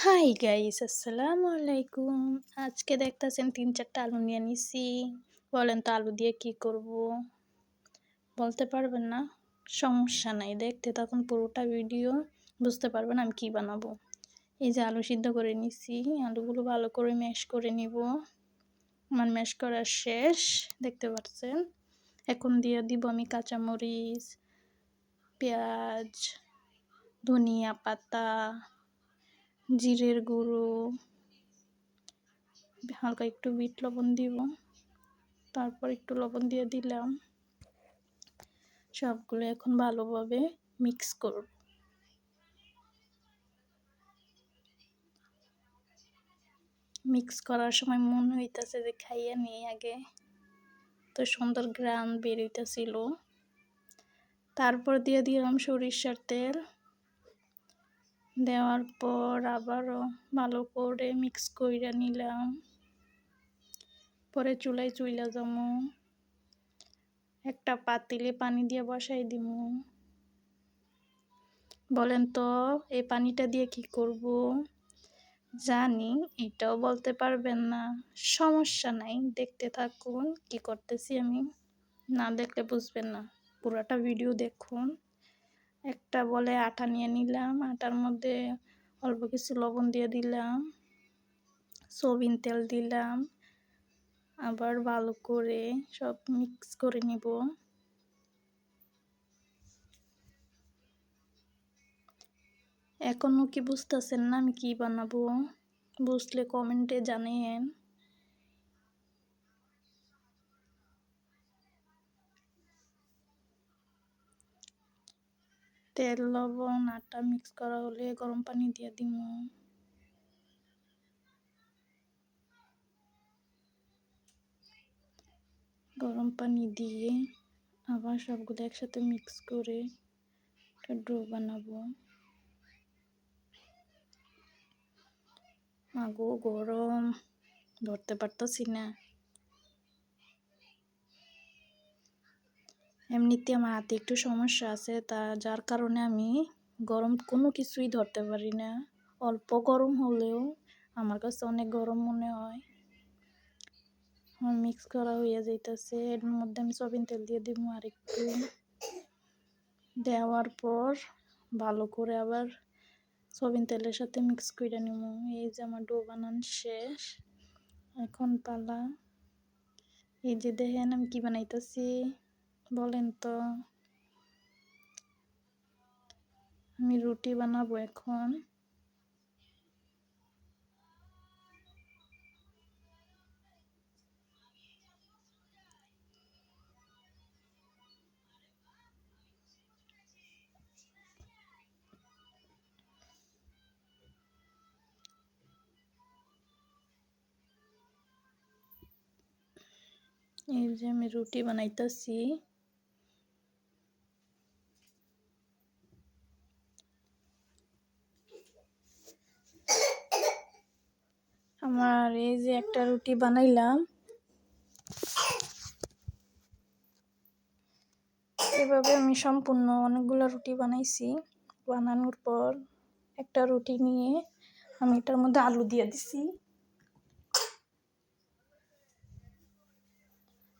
Hi guys আসসালামু আলাইকুম আজকে দেখতেছেন তিন চারটা আলু নিয়ে নিছি বলেন তো আলু দিয়ে কি করব বলতে পারবেন না সমস্যা নাই দেখতে তখন পুরোটা ভিডিও বুঝতে পারবেন আমি কি বানাবো এই যে আলু সিদ্ধ করে নিছি আলুগুলো ভালো করে ম্যাশ করে নিব আমার ম্যাশ করা শেষ দেখতে পাচ্ছেন এখন দিয়ে দিব আমি কাঁচামরিচ পেঁয়াজ ধনিয়া পাতা জিরের গুঁড়ো, হালকা একটু বিট লবণ দিব, তারপর একটু লবণ দিয়ে দিলাম। সবগুলো এখন ভালোভাবে মিক্স করব। মিক্স করার সময় মনে হইতেছে যে খাইয়ে নিই আগে। তো সুন্দর গ্রাম বেরোইতেছিল তারপর দিয়ে দিলাম সরিষার তেল। দেওয়ার পর আবারও ভালো করে মিক্স করে নিলাম। পরে চুলায় চুইলা জমো একটা পাতিলে পানি দিয়ে বসাই দিব বলেন তো, এই পানিটা দিয়ে কি করব? জানি, এটাও বলতে পারবেন না। সমস্যা নাই, দেখতে থাকুন কি করতেছি আমি। না দেখলে বুঝবেন না। পুরাটা ভিডিও দেখুন। একটা বলে আটা নিয়ে নিলাম, আটার মধ্যে অল্প কিছু লবণ দিয়ে দিলাম সবিন তেল দিলাম, আবার ভালো করে সব মিক্স করে নিব। এখনও কি বুঝতেছেন না আমি কি বানাবো? বুঝলে কমেন্টে জানিয়েন। তেল, লবণ, আটা মিক্স করা হলে গরম পানি দিয়ে দিব। গরম পানি দিয়ে আবার সবগুলো একসাথে মিক্স করে একটা ডো বানাবো। আগো গরম, ধরতে পারতেছি না। এমনিতে আমার হাতে একটু সমস্যা আছে, তা যার কারণে আমি গরম কোনো কিছুই ধরতে পারি না। অল্প গরম হলেও আমার কাছে অনেক গরম মনে হয়। আমার মিক্স করা হয়ে যাইতেছে, এর মধ্যে আমি সবিন তেল দিয়ে দিব আর একটু দেওয়ার পর ভালো করে আবার সবিন তেলের সাথে মিক্স করে নিব। এই যে আমার ডো বানান শেষ, এখন পালা। এই যে দেখেন আমি কি বানাইতেছি। বলেন তো। আমি রুটি বানাবো এখন। এই যে আমি রুটি বানাইতেছি আমার এই যে একটা রুটি বানাইলাম। এভাবে আমি সম্পূর্ণ অনেকগুলো রুটি বানাইছি। বানানোর পর একটা রুটি নিয়ে আমি এটার মধ্যে আলু দিয়ে দিছি।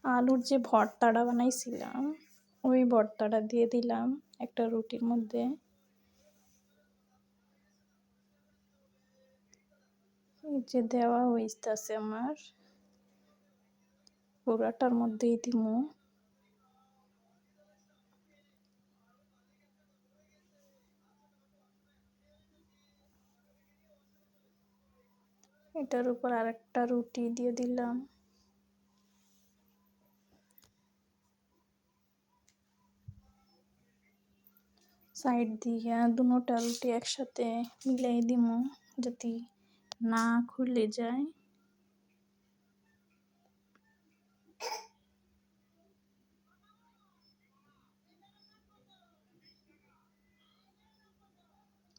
আলুর যে ভর্তাটা বানাইছিলাম, ওই ভর্তাটা দিয়ে দিলাম একটা রুটির মধ্যে। যে দেওয়া হইতেছে আমার। পুরাটার মধ্যেই দিমু। এটার উপর আরেকটা রুটি দিয়ে দিলাম। সাইড দিয়ে দুটা রুটি একসাথে মিলাই দিব যাতে না খুলে যায়।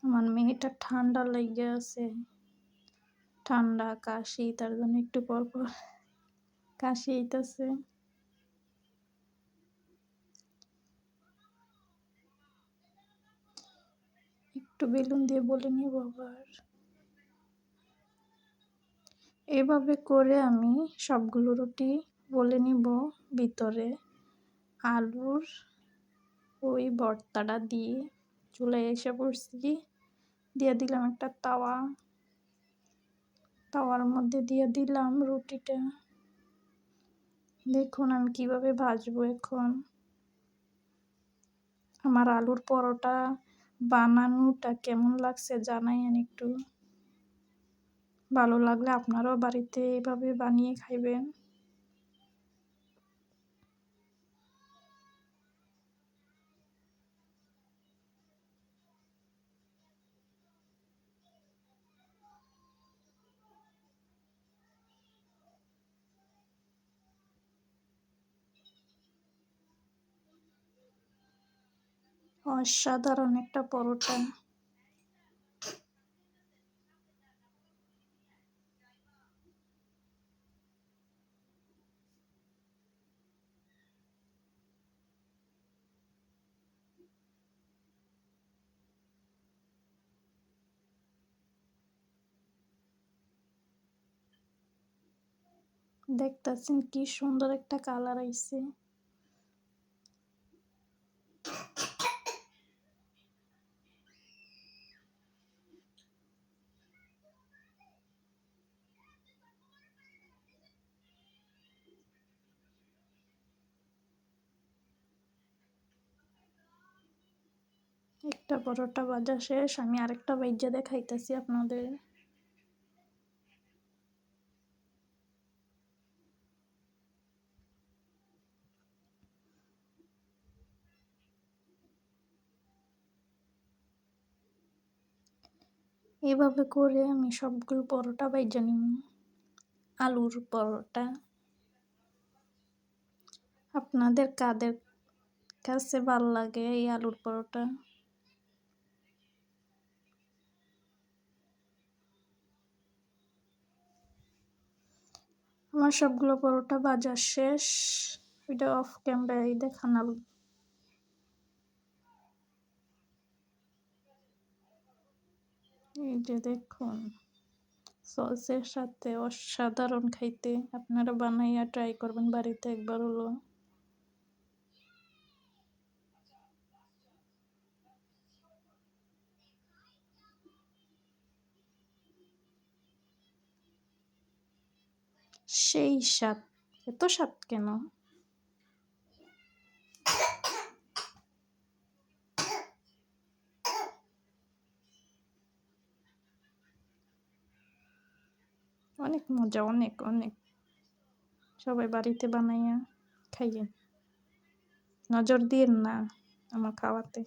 আমার মেয়েটা ঠান্ডা লেগে আছে। ঠান্ডা, কাশি, তার জন্য একটু পর পর কাশি আইতাছে। একটু বেলুন দিয়ে বলে নিব আবার। এভাবে করে আমি সবগুলো রুটি বলে নিব ভিতরে। আলুর ওই ভর্তাটা দিয়ে চুলায় এসে পড়ছি। দিয়ে দিলাম একটা তাওয়া। তাওয়ার মধ্যে দিয়ে দিলাম রুটিটা। দেখুন আমি কীভাবে ভাজবো এখন। আমার আলুর পরোটা বানানোটা কেমন লাগছে জানাইন একটু। ভালো লাগলে আপনারাও বাড়িতে এভাবে বানিয়ে খাইবেন। অসাধারণ একটা পরোটা। দেখতেছেন কি সুন্দর একটা কালার আইছে। একটা পরোটা ভাজা শেষ, আমি আরেকটা ভাইজা দেখাইতেছি আপনাদের। এভাবে করে আমি সবগুলো পরোটা ভাইজা নিব। আলুর পরোটা। আপনাদের কাদের কাছে ভালো লাগে এই আলুর পরোটা? আমার সবগুলো পরোটা বাজার শেষ। এটা অফ ক্যামেরায় দেখানাল এই যে দেখুন, সসের সাথে অসাধারণ খাইতে আপনারা বানাইয়া ট্রাই করবেন, বাড়িতে একবার হলো। সেই স্বাদ, এত স্বাদ কেন? অনেক মজা অনেক অনেক। সবাই বাড়িতে বানাইয়া খাইয়েন নজর দিয়েন না আমার খাওয়াতে।